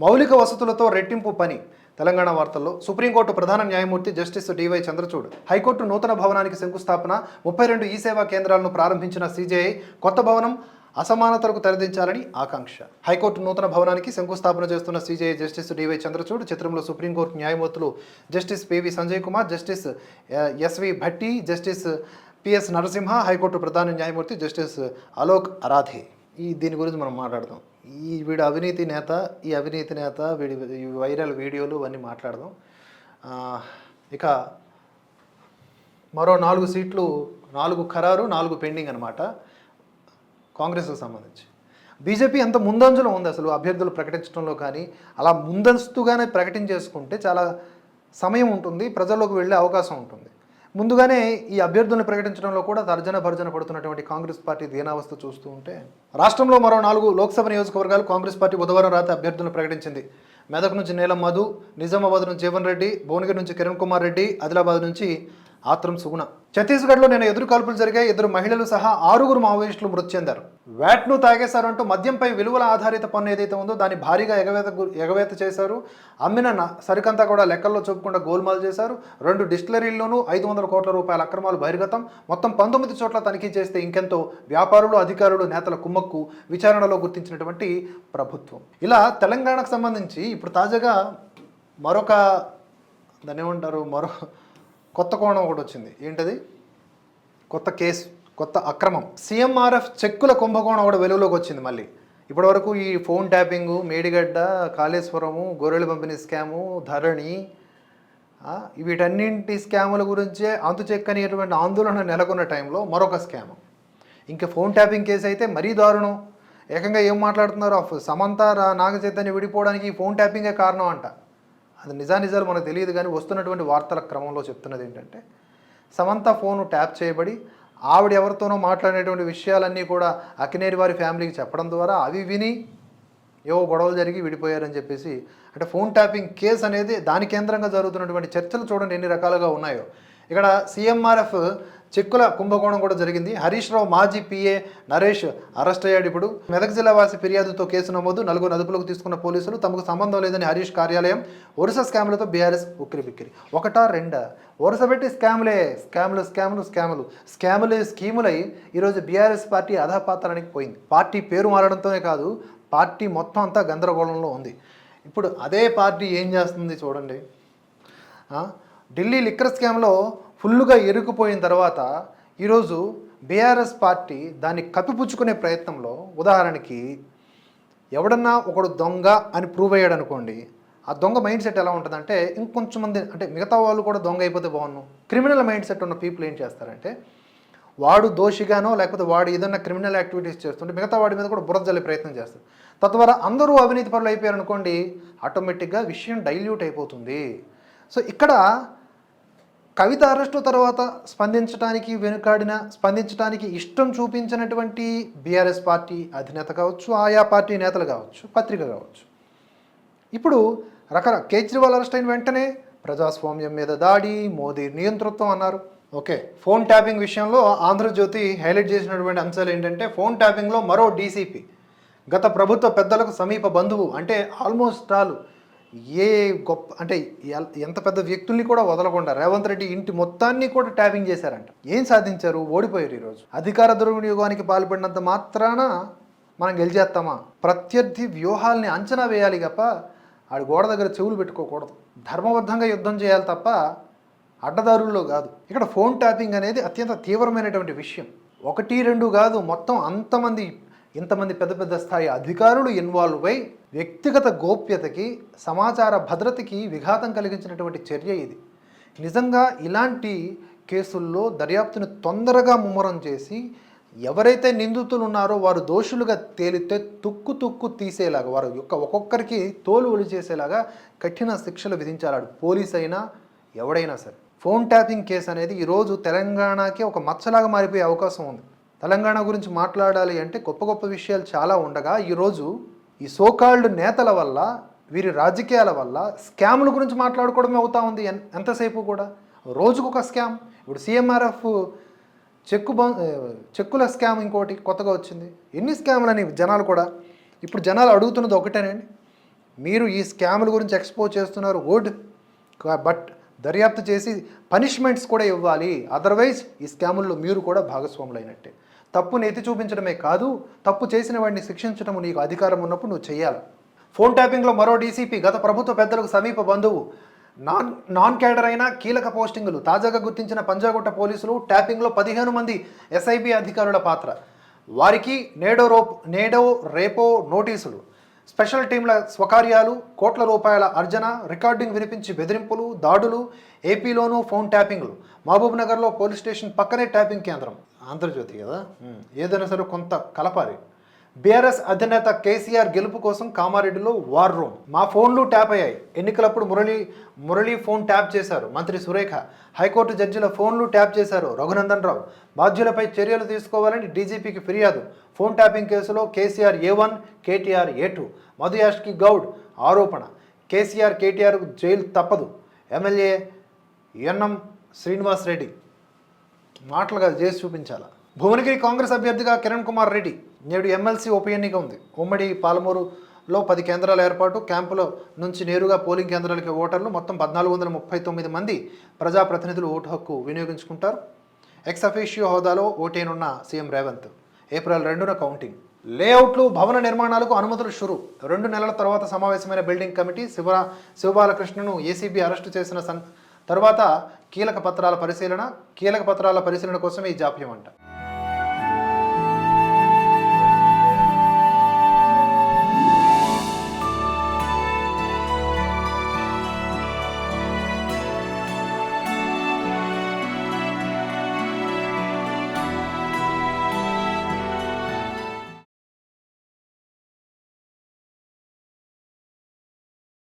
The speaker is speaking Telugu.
మౌలిక వసతులతో రెట్టింపు పని. తెలంగాణ వార్తల్లో సుప్రీంకోర్టు ప్రధాన న్యాయమూర్తి జస్టిస్ డివై చంద్రచూడ్ హైకోర్టు నూతన భవనానికి శంకుస్థాపన ముప్పై రెండు ఈ సేవా కేంద్రాలను ప్రారంభించిన సీజేఐ కొత్త భవనం అసమానతలకు తెరదించాలని ఆకాంక్ష. హైకోర్టు నూతన భవనానికి శంకుస్థాపన చేస్తున్న సీజేఐ జస్టిస్ డివై చంద్రచూడ్ చిత్రంలో సుప్రీంకోర్టు న్యాయమూర్తులు justice PV Sanjay Kumar justice SV Bhatti justice PS Narasimha high court ప్రధాన న్యాయమూర్తి జస్టిస్ అలోక్ అరాధే ఈ దీని గురించి మనం మాట్లాడదాం. ఈ వీడు అవినీతి నేత ఈ అవినీతి నేత వీడి ఈ వైరల్ వీడియోలు ఇవన్నీ మాట్లాడదాం. ఇక మరో నాలుగు సీట్లు నాలుగు ఖరారు నాలుగు పెండింగ్ అనమాట కాంగ్రెస్కు సంబంధించి. బీజేపీ ఎంత ముందంజలో ఉంది అసలు అభ్యర్థులు ప్రకటించడంలో కానీ అలా ముందస్తుగానే ప్రకటించేసుకుంటే చాలా సమయం ఉంటుంది ప్రజల్లోకి వెళ్ళే అవకాశం ఉంటుంది. ముందుగానే ఈ అభ్యర్థులను ప్రకటించడంలో కూడా తర్జన భర్జన పడుతున్నటువంటి కాంగ్రెస్ పార్టీ దీనావస్థ చూస్తూ ఉంటే రాష్ట్రంలో మరో నాలుగు లోక్సభ నియోజకవర్గాలు కాంగ్రెస్ పార్టీ బుధవారం రాత్రి అభ్యర్థులను ప్రకటించింది. మెదక్ నుంచి నీలం మధు నిజామాబాద్ నుంచి జీవన్ రెడ్డి భువనగిరి నుంచి కిరణ్ కుమార్ రెడ్డి ఆదిలాబాద్ నుంచి ఆత్రం సుగుణ. ఛత్తీస్గఢ్లో నేను ఎదురు కాల్పులు జరిగాయి. ఇద్దరు మహిళలు సహా ఆరుగురు మావోయిస్టులు మృతి చెందారు. వ్యాట్ను తాగేశారంటూ మద్యంపై విలువల ఆధారిత పన్ను ఏదైతే ఉందో దాన్ని భారీగా ఎగవేత ఎగవేత చేశారు. అమ్మిన సరికంతా కూడా లెక్కల్లో చూపకుండా గోల్మాల్ చేశారు. రెండు డిస్టిలరీల్లోనూ ఐదు వందల కోట్ల రూపాయల అక్రమాలు బహిర్గతం. మొత్తం పంతొమ్మిది చోట్ల తనిఖీ చేస్తే ఇంకెంతో వ్యాపారులు అధికారులు నేతల కుమ్మక్కు విచారణలో గుర్తించినటువంటి ప్రభుత్వం. ఇలా తెలంగాణకు సంబంధించి ఇప్పుడు తాజాగా మరొక దాన్ని ఏమంటారు మరో కొత్త కోణం ఒకటి వచ్చింది. ఏంటది? కొత్త కేసు కొత్త అక్రమం. సీఎంఆర్ఎఫ్ చెక్కుల కుంభకోణం ఒకటి వెలుగులోకి వచ్చింది మళ్ళీ. ఇప్పటివరకు ఈ ఫోన్ ట్యాపింగు మేడిగడ్డ కాళేశ్వరము గొర్రెల పంపిణీ స్కాము ధరణి వీటన్నింటి స్కాముల గురించే అంతు చెక్కనేటువంటి ఆందోళన నెలకొన్న టైంలో మరొక స్కామ్. ఇంకా ఫోన్ ట్యాపింగ్ కేసు అయితే మరీ దారుణం. ఏకంగా ఏం మాట్లాడుతున్నారు? సమంత రా- నాగ చైతన్య విడిపోవడానికి ఈ ఫోన్ ట్యాపింగే కారణం అంట. అది నిజానిజాలు మనకు తెలియదు కానీ వస్తున్నటువంటి వార్తల క్రమంలో చెప్తున్నది ఏంటంటే సమంత ఫోన్ ట్యాప్ చేయబడి ఆవిడ ఎవరితోనో మాట్లాడేటువంటి విషయాలన్నీ కూడా అకినేరి వారి ఫ్యామిలీకి చెప్పడం ద్వారా అవి విని ఏవో గొడవలు జరిగి విడిపోయారని చెప్పేసి అంటే ఫోన్ ట్యాపింగ్ కేసు అనేది దాని కేంద్రంగా జరుగుతున్నటువంటి చర్చలు చూడండి ఎన్ని రకాలుగా ఉన్నాయో. ఇక్కడ సీఎంఆర్ఎఫ్ చెక్కుల కుంభకోణం కూడా జరిగింది. హరీష్ రావు మాజీ పిఏ నరేష్ అరెస్ట్ అయ్యాడు ఇప్పుడు. మెదక్ జిల్లా వాసి ఫిర్యాదుతో కేసు నమోదు. నలుగురు అదుపులోకి తీసుకున్న పోలీసులు తమకు సంబంధం లేదని హరీష్ కార్యాలయం వరుస స్కామ్లతో బీఆర్ఎస్ ఉక్కిరి బిక్కిరి ఒకటా రెండా? వరుస పెట్టి స్కామ్లే. స్కామ్లు స్కామ్లు స్కాములు. స్కాములు స్కీములై ఈరోజు బీఆర్ఎస్ పార్టీ అధాపాత్రానికి పోయింది. పార్టీ పేరు మారడంతోనే కాదు పార్టీ మొత్తం అంతా గందరగోళంలో ఉంది. ఇప్పుడు అదే పార్టీ ఏం చేస్తుంది చూడండి. ఢిల్లీ లిక్కర్ స్కామ్లో ఫుల్లుగా ఎరుకుపోయిన తర్వాత ఈరోజు బీఆర్ఎస్ పార్టీ దాన్ని కప్పిపుచ్చుకునే ప్రయత్నంలో ఉదాహరణకి ఎవడన్నా ఒకడు దొంగ అని ప్రూవ్ అయ్యాడు అనుకోండి ఆ దొంగ మైండ్ సెట్ ఎలా ఉంటుందంటే ఇంకొంచెం మంది అంటే మిగతా వాళ్ళు కూడా దొంగ అయిపోతే బాగున్నాం క్రిమినల్ మైండ్ సెట్ ఉన్న పీపుల్ ఏం చేస్తారంటే వాడు దోషిగానో లేకపోతే వాడు ఏదైనా క్రిమినల్ యాక్టివిటీస్ చేస్తుంటే మిగతా వాడి మీద కూడా బురద జల్లే ప్రయత్నం చేస్తారు. తద్వారా అందరూ అవినీతి పరులు అయిపోయారు అనుకోండి ఆటోమేటిక్గా విషయం డైల్యూట్ అయిపోతుంది. సో ఇక్కడ కవిత అరెస్టు తర్వాత స్పందించడానికి వెనుకాడిన స్పందించడానికి ఇష్టం చూపించినటువంటి బీఆర్ఎస్ పార్టీ అధినేత కావచ్చు ఆయా పార్టీ నేతలు కావచ్చు పత్రిక కావచ్చు. ఇప్పుడు రకర కేజ్రీవాల్ అరెస్ట్ అయిన వెంటనే ప్రజాస్వామ్యం మీద దాడి మోదీ నియంతృత్వం అన్నారు. ఓకే ఫోన్ ట్యాపింగ్ విషయంలో ఆంధ్రజ్యోతి హైలైట్ చేసినటువంటి అంశాలు ఏంటంటే ఫోన్ ట్యాపింగ్లో మరో డీసీపీ గత ప్రభుత్వ పెద్దలకు సమీప బంధువు అంటే ఆల్మోస్ట్ ఆల్ ఏ గొప్ప అంటే ఎంత పెద్ద వ్యక్తుల్ని కూడా వదలకుండా రేవంత్ రెడ్డి ఇంటి మొత్తాన్ని కూడా ట్యాపింగ్ చేశారంట. ఏం సాధించారు? ఓడిపోయారు ఈరోజు. అధికార దుర్వినియోగానికి పాల్పడినంత మాత్రాన మనం గెలిచేస్తామా? ప్రత్యర్థి వ్యూహాల్ని అంచనా వేయాలి తప్ప ఆడి గోడ దగ్గర చెవులు పెట్టుకోకూడదు. ధర్మబద్ధంగా యుద్ధం చేయాలి తప్ప అడ్డదారుల్లో కాదు. ఇక్కడ ఫోన్ ట్యాపింగ్ అనేది అత్యంత తీవ్రమైనటువంటి విషయం. ఒకటి రెండు కాదు మొత్తం అంతమంది ఇంతమంది పెద్ద పెద్ద స్థాయి అధికారులు ఇన్వాల్వ్ అయి వ్యక్తిగత గోప్యతకి సమాచార భద్రతకి విఘాతం కలిగించినటువంటి చర్య ఇది. నిజంగా ఇలాంటి కేసుల్లో దర్యాప్తును తొందరగా ముమ్మరం చేసి ఎవరైతే నిందితులు ఉన్నారో వారు దోషులుగా తేలితే తుక్కు తుక్కు తీసేలాగా వారు యొక్క ఒక్కొక్కరికి తోలు ఒలి చేసేలాగా కఠిన శిక్షలు విధించాలి పోలీస్ అయినా ఎవడైనా సరే. ఫోన్ ట్యాపింగ్ కేసు అనేది ఈరోజు తెలంగాణకి ఒక మచ్చలాగా మారిపోయే అవకాశం ఉంది. తెలంగాణ గురించి మాట్లాడాలి అంటే గొప్ప గొప్ప విషయాలు చాలా ఉండగా ఈరోజు ఈ సోకాల్డ్ నేతల వల్ల వీరి రాజకీయాల వల్ల స్కామ్ల గురించి మాట్లాడుకోవడమే అవుతా ఉంది ఎన్- ఎంతసేపు కూడా? రోజుకు ఒక స్కామ్. ఇప్పుడు సీఎంఆర్ఎఫ్ చెక్కు చెక్కుల స్కామ్ ఇంకోటి కొత్తగా వచ్చింది. ఎన్ని స్కామ్లని జనాలు కూడా ఇప్పుడు జనాలు అడుగుతున్నది ఒకటేనండి. మీరు ఈ స్కాముల గురించి ఎక్స్పోజ్ చేస్తున్నారు గుడ్ బట్ దర్యాప్తు చేసి పనిష్మెంట్స్ కూడా ఇవ్వాలి. అదర్వైజ్ ఈ స్కాముల్లో మీరు కూడా భాగస్వాములైనట్టే. తప్పుని ఎత్తి చూపించడమే కాదు తప్పు చేసిన వాడిని శిక్షించడం నీకు అధికారం ఉన్నప్పుడు నువ్వు చేయాలి ఫోన్ ట్యాపింగ్లో మరో డీసీపీ గత ప్రభుత్వ పెద్దలకు సమీప బంధువు నాన్ నాన్ క్యాడర్ అయిన కీలక పోస్టింగులు తాజాగా గుర్తించిన పంజాగుట్ట పోలీసులు ట్యాపింగ్లో పదిహేను మంది ఎస్ఐబి అధికారుల పాత్ర. వారికి నేడో రోప్ నేడో రేపో నోటీసులు. స్పెషల్ టీంల స్వకార్యాలు కోట్ల రూపాయల అర్జన రికార్డింగ్ వినిపించి బెదిరింపులు దాడులు ఏపీలోనూ ఫోన్ ట్యాపింగ్లు. మహబూబ్ నగర్లో పోలీస్ స్టేషన్ పక్కనే ట్యాపింగ్ కేంద్రం. ఆంధ్రజ్యోతి కదా? ఏదైనా సరే కొంత కలపాలి. బీఆర్ఎస్ అధినేత కేసీఆర్ గెలుపు కోసం కామారెడ్డిలో వార్ రూమ్ మా ఫోన్లు ట్యాప్ అయ్యాయి. ఎన్నికలప్పుడు మురళి మురళి ఫోన్ ట్యాప్ చేశారు. మంత్రి సురేఖ హైకోర్టు జడ్జిల ఫోన్లు ట్యాప్ చేశారు. రఘునందన్ రావు బాధ్యులపై చర్యలు తీసుకోవాలని డీజీపీకి ఫిర్యాదు. ఫోన్ ట్యాపింగ్ కేసులో KCR A one KTR A two. Madhu Yashki Goud ఆరోపణ. కేసీఆర్ కేటీఆర్ జైలు తప్పదు. MLA NM Srinivas Reddy. మాటలుగా చేసి చూపించాలా? భువనగిరి కాంగ్రెస్ అభ్యర్థిగా కిరణ్ కుమార్ రెడ్డి. నేడు ఎమ్మెల్సీ ఉప ఎన్నిక ఉంది. ఉమ్మడి పాలమూరులో పది కేంద్రాల ఏర్పాటు క్యాంపులో నుంచి నేరుగా పోలింగ్ కేంద్రాలకి ఓటర్లు మొత్తం పద్నాలుగు వందల ముప్పై తొమ్మిది మంది ప్రజాప్రతినిధులు ఓటు హక్కు వినియోగించుకుంటారు. ఎక్స్ అఫీషియో హోదాలో ఓటేనున్న సీఎం రేవంత్. ఏప్రిల్ రెండున కౌంటింగ్. లేఅవుట్లు భవన నిర్మాణాలకు అనుమతులు షురు. రెండు నెలల తర్వాత సమావేశమైన బిల్డింగ్ కమిటీ శివ శివబాలకృష్ణను ఏసీబీ అరెస్టు చేసిన సన్ తర్వాత కీలక పత్రాల పరిశీలన కీలక పత్రాల పరిశీలన కోసం ఈ జాప్యం అంట